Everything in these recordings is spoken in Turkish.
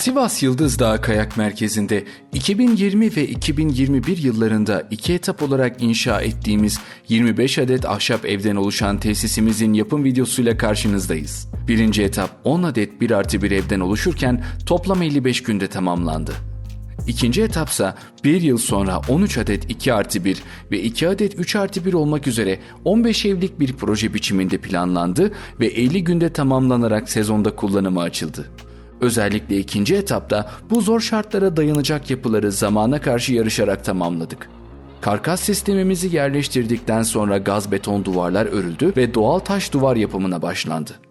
Sivas Yıldız Kayak Merkezi'nde 2020 ve 2021 yıllarında iki etap olarak inşa ettiğimiz 25 adet ahşap evden oluşan tesisimizin yapım videosuyla karşınızdayız. Birinci etap 10 adet 1 artı 1 evden oluşurken toplam 55 günde tamamlandı. İkinci etapsa bir yıl sonra 13 adet 2 artı 1 ve 2 adet 3 artı 1 olmak üzere 15 evlik bir proje biçiminde planlandı ve 50 günde tamamlanarak sezonda kullanıma açıldı. Özellikle ikinci etapta bu zor şartlara dayanacak yapıları zamana karşı yarışarak tamamladık. Karkas sistemimizi yerleştirdikten sonra gaz beton duvarlar örüldü ve doğal taş duvar yapımına başlandı.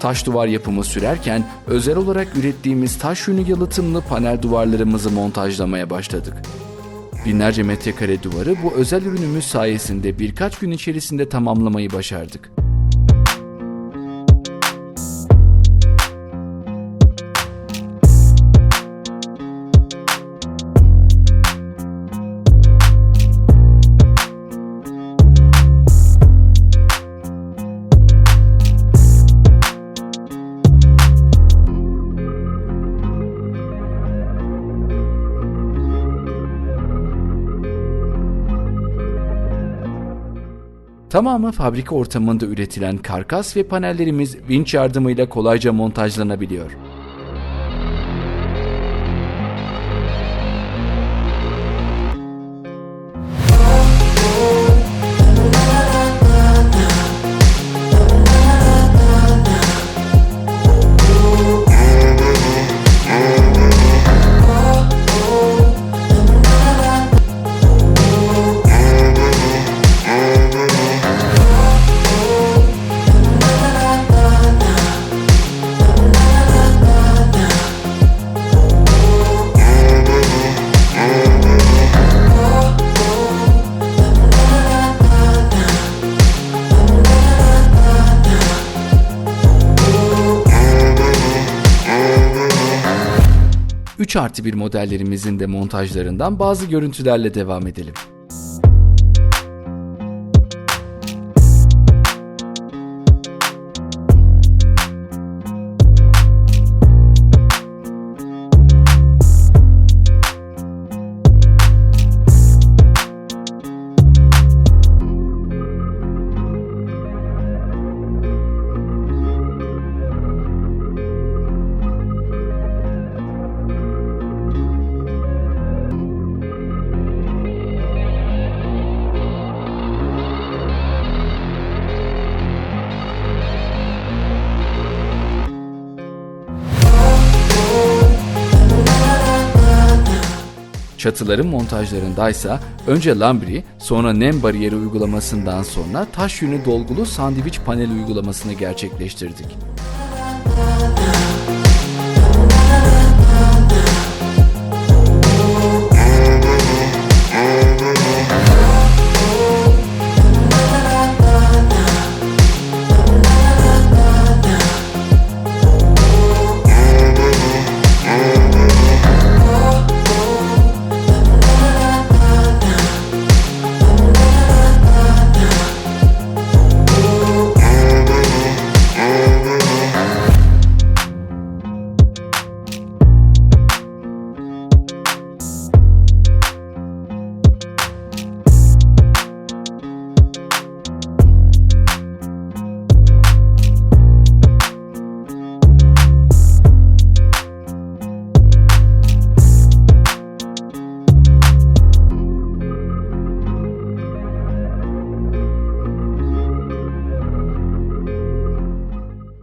Taş duvar yapımı sürerken özel olarak ürettiğimiz taş yünü yalıtımlı panel duvarlarımızı montajlamaya başladık. Binlerce metrekare duvarı bu özel ürünümüz sayesinde birkaç gün içerisinde tamamlamayı başardık. Tamamı fabrika ortamında üretilen karkas ve panellerimiz vinç yardımıyla kolayca montajlanabiliyor. Üç artı bir modellerimizin de montajlarından bazı görüntülerle devam edelim. Çatıların montajlarındaysa önce lambri, sonra nem bariyeri uygulamasından sonra taş yünü dolgulu sandviç panel uygulamasını gerçekleştirdik.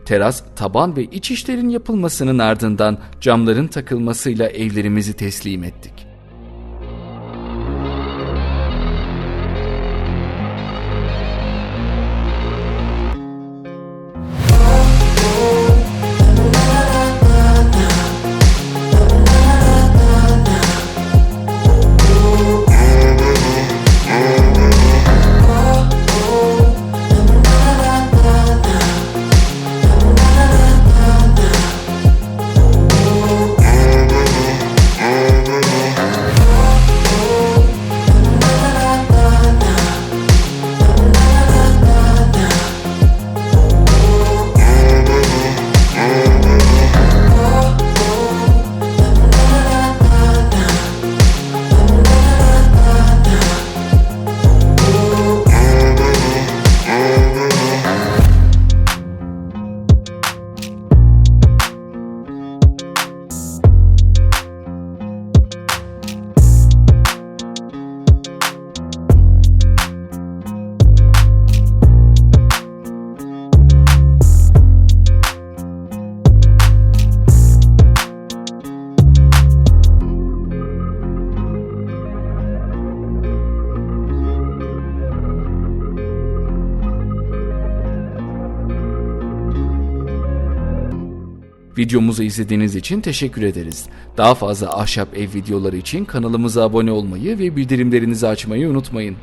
Teras, taban ve iç işlerin yapılmasının ardından camların takılmasıyla evlerimizi teslim ettik. Videomuzu izlediğiniz için teşekkür ederiz. Daha fazla ahşap ev videoları için kanalımıza abone olmayı ve bildirimlerinizi açmayı unutmayın.